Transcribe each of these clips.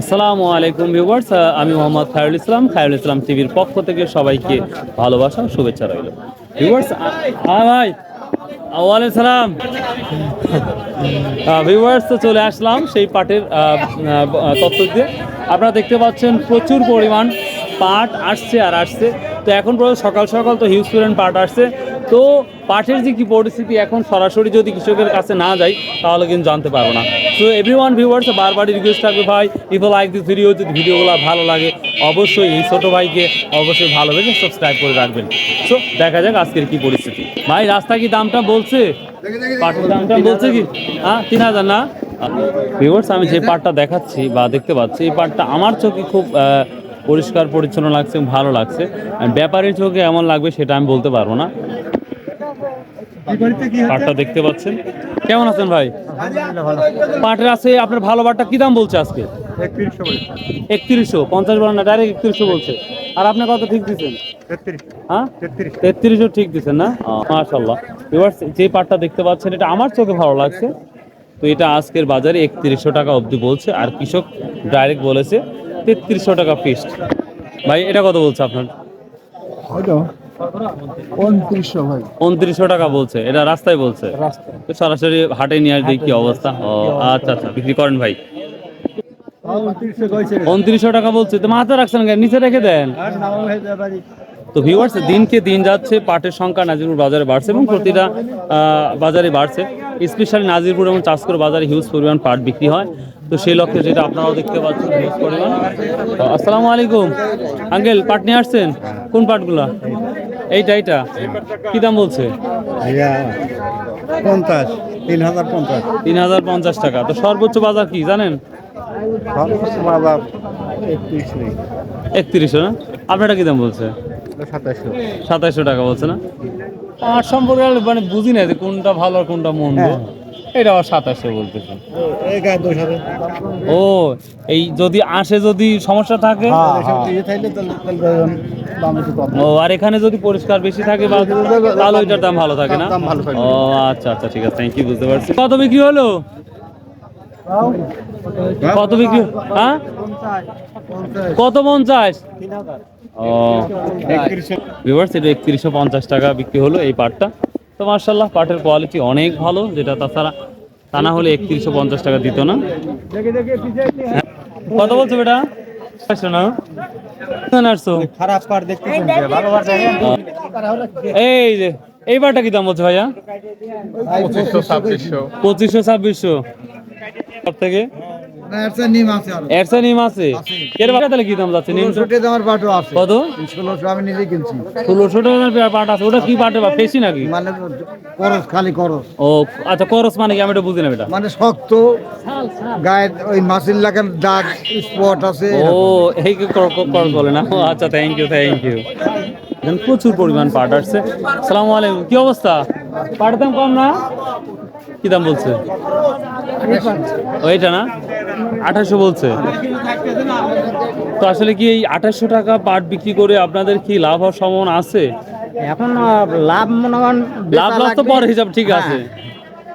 আসসালামু আলাইকুম ভিউয়ার্স আমি মোহাম্মদ খায়রুল ইসলাম খায়রুল ইসলাম টিভির পক্ষ থেকে সবাইকে ভালোবাসা শুভেচ্ছা রইল। ভিউয়ার্স হ্যাঁ ভাই ওয়ালাইকুম সালাম। ভিউয়ার্স, তো চলে আসলাম সেই পাটের তথ্য দিয়ে। আপনারা দেখতে পাচ্ছেন প্রচুর পরিমাণ পাট আসছে আর আসছে। তো এখন পর্যন্ত সকাল সকাল তো হিউজ পরিমাণ পাট আসছে। তো পাটের যে কি পরিস্থিতি এখন সরাসরি যদি কৃষকের কাছে না যাই তাহলে কিন্তু জানতে পারব না। তো এভরি ওয়ান ভিউয়ার্স বারবারই রিকোয়েস্ট থাকবে ভাই ইফ লাইক দিস ভিডিও যদি ভিডিওগুলো ভালো লাগে অবশ্যই এই ছোটো ভাইকে অবশ্যই ভালোবেসে সাবস্ক্রাইব করে রাখবেন। সো দেখা যাক আজকের কি পরিস্থিতি। ভাই রাস্তা কি দামটা বলছে? পাটের দামটা বলছে কি? হ্যাঁ তিন হাজার না? ভিউয়ার্স আমি যে পাটটা দেখাচ্ছি বা দেখতে পাচ্ছি এই পাটটা আমার চোখে খুব পরিষ্কার পরিচ্ছন্ন লাগছে ভালো লাগছে। ব্যাপারের চোখে এমন লাগবে সেটা আমি বলতে পারব না। পাটটা দেখতে পাচ্ছেন। কেমন আছেন ভাই? পাটের আছে আপনার ভালো পাটটা কি দাম বলছে আজকে? একত্রিশশো পঞ্চাশ বলেন না ডাইরেক্ট একত্রিশশো বলছে। আর আপনি কত ঠিক দিচ্ছেন? হ্যাঁ? তেত্রিশশো ঠিক দিচ্ছেন না? মাশাল্লাহ এবার যে পাটটা দেখতে পাচ্ছেন এটা আমার চোখে ভালো লাগছে। তো এটা আজকের বাজারে একত্রিশশো টাকা অবধি বলছে। আর কৃষক ডাইরেক্ট বলেছে তেত্রিশশো টাকা ফিক্সড ভাই এটা কত বলছে আপনার? উনত্রিশশো টাকা বলছে। এটা রাস্তায় বলছে? সরাসরি হাটে নিয়ে আসবে কি অবস্থা? ও আচ্ছা আচ্ছা বিক্রি করেন ভাই। উনত্রিশশো টাকা বলছে। তো মাথা রাখছেন নিচে রেখে দেন। তো ভিউয়ার্স দিনকে দিন যাচ্ছে পাটের সংখ্যা নাজিরপুর বাজারে বাড়ছে এবং প্রতিটা বাজারে বাড়ছে। স্পেশালি নাজিরপুর এবং চাষকর বাজারে হিউজ পরিমাণ পাট বিক্রি হয়। তো সেই লক্ষ্যে যেটা আপনারাও দেখতে পাচ্ছেন হিউজ পরিমাণ। আসসালামু আলাইকুম। আঙ্কেল পাট নিয়ে আসছেন? কোন পাটগুলা? এইটা এইটা? কি দাম বলছে? পঞ্চাশ তিন হাজার পঞ্চাশ। তিন হাজার পঞ্চাশ টাকা। তো সর্বোচ্চ বাজার কি জানেন? সর্বোচ্চ বাজার একত্রিশশো না? আপনারটা কি দাম বলছে? সাতাশশো। সাতাইশশো টাকা বলছে না? আর সম্পর্কে মানে বুঝি না যে কোনটা ভালো আর কোনটা মন্দ। এটা আবার সাতাশশো বলতেছে। এই গায়ে দোষ হবে। ও এই যদি আসে যদি সমস্যা থাকে? থাকলে তাহলে দাম একটু কম। ও আর এখানে যদি পরিষ্কার বেশি থাকে বা তাহলে ওইটার দাম ভালো থাকে না? দাম ভালো থাকে। ও আচ্ছা আচ্ছা ঠিক আছে থ্যাংক ইউ বুঝতে পারছি। কত বিক্রি হলো? কত বিক্রি হ্যাঁ? কত পঞ্চাশ? ও। একত্রিশশো পঞ্চাশ টাকা বিক্রি হলো এই পাটটা। তো মার্শাল্লাহ পাটের কোয়ালিটি অনেক ভালো যেটা তাছাড়া তা না হলে একত্রিশশো পঞ্চাশ টাকা দিত না। হ্যাঁ। কত বলছো বেটা? না। কোথায় খারাপ পার দেখতে এই যে এই বারটা কি দাম বলছে ভাইয়া? পঁচিশশো ছাব্বিশশো। সব থেকে? এরসা নিম আছে এর বাটা তাহলে কি দাম যাচ্ছে? নিম আছে। কত? ষোলোশো আমি নিজে কিনছি। ষোলোশো টাকার পাট আছে। ওটা কি পাটে বা ফেসি নাকি? মানে করস খালি করস। ও আচ্ছা করস মানে কি? আমি এটা বেটা। মানে শক্ত গায়ে ওই মাসিল লাগার দাগ স্পট আছে। ও এই কি কর- কর- করস বলে না? আচ্ছা থ্যাংক ইউ থ্যাংক ইউ প্রচুর পরিমাণ পাট আসছে। সালামু আলাইকুম কি অবস্থা? পাটের দাম কম না? কি দাম বলছে? ওইটা না? আঠাশশো বলছে। তো আসলে কি এই আঠাশশো টাকা পাট বিক্রি করে আপনাদের কি লাভ হওয়ার সম্ভাবনা আছে? এখন লাভ মনে করেন লাভ লস তো পরে হিসাব ঠিক আছে।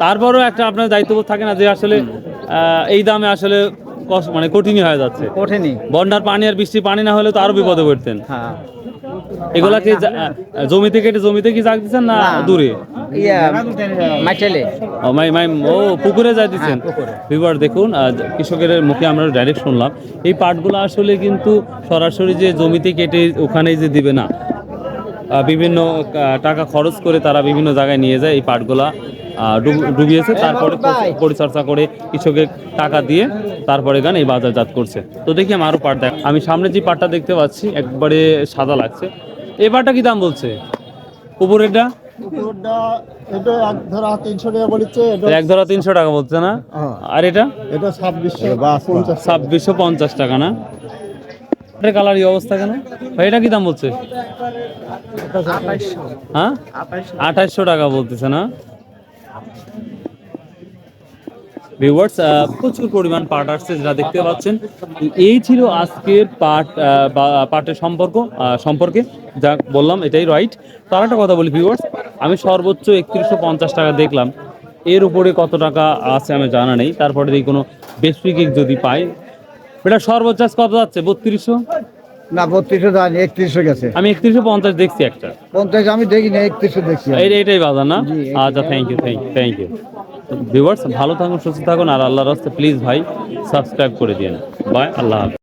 তারপরও একটা আপনার দায়িত্ববোধ থাকে না যে আসলে এই দামে আসলে মানে কঠিনই হয়ে যাচ্ছে। কঠিনই। বন্যার পানি আর বৃষ্টি পানি না হলে তো আরও বিপদে পড়তেন। হ্যাঁ। এগুলাকে কি জমিতে কেটে জমিতে কি জাগ দিচ্ছেন না দূরে? ও মাই মাই ও পুকুরে যা দিচ্ছেন বিবার দেখুন কৃষকের মুখে আমরা ডাইরেক্ট শুনলাম। এই পাটগুলো আসলে কিন্তু সরাসরি যে জমিতে কেটে ওখানে যে দিবে না। বিভিন্ন টাকা খরচ করে তারা বিভিন্ন জায়গায় নিয়ে যায় এই পাটগুলা। ডুবিয়েছে তারপরে পরি- পরিচর্যা করে কৃষকের টাকা দিয়ে তারপরে গান এই বাজারজাত করছে। তো দেখি আমি আরও পাট দেখ আমি সামনে যে পাটটা দেখতে পাচ্ছি একবারে সাদা লাগছে। এই পাটটা কি দাম বলছে? উপরেরটা? এক ধরা তিনশো টাকা বলেছে এক ধরা তিনশো টাকা বলছে না? হ্যাঁ। আর এটা? এটা ছাব্বিশশো পঞ্চাশ টাকা না? এটার কালার এই অবস্থা কেন? ভাই, এটা কি দাম বলছে? হ্যাঁ? আঠাশশো টাকা বলতেছে না? ভিউয়ার্স প্রচুর পরিমাণ পাট আসছে যেটা দেখতে পাচ্ছেন। এই ছিল আজকের পাট পাটের সম্পর্ক সম্পর্কে, যা বললাম, এটাই রাইট তার একটা কথা বলি ভিউয়ার্স আমি সর্বোচ্চ একত্রিশশো পঞ্চাশ টাকা দেখলাম। এর উপরে কত টাকা আছে আমি জানা নেই। তারপরে দেখি কোনো বেসপিক যদি পাই এটা সর্বোচ্চ কত যাচ্ছে? বত্রিশশো? না বত্রিশশো যায়নি একত্রিশশো গেছে। আমি একত্রিশশো পঞ্চাশ দেখছি একটা। পঞ্চাশ আমি দেখি না একত্রিশশো দেখছি এটাই বাজার না? আচ্ছা thank you thank you thank you viewers ভালো থাকুন সুস্থ থাকুন আর আল্লাহর রাস্তে প্লিজ ভাই সাবস্ক্রাইব করে দিন বাই আল্লাহ হাফেজ।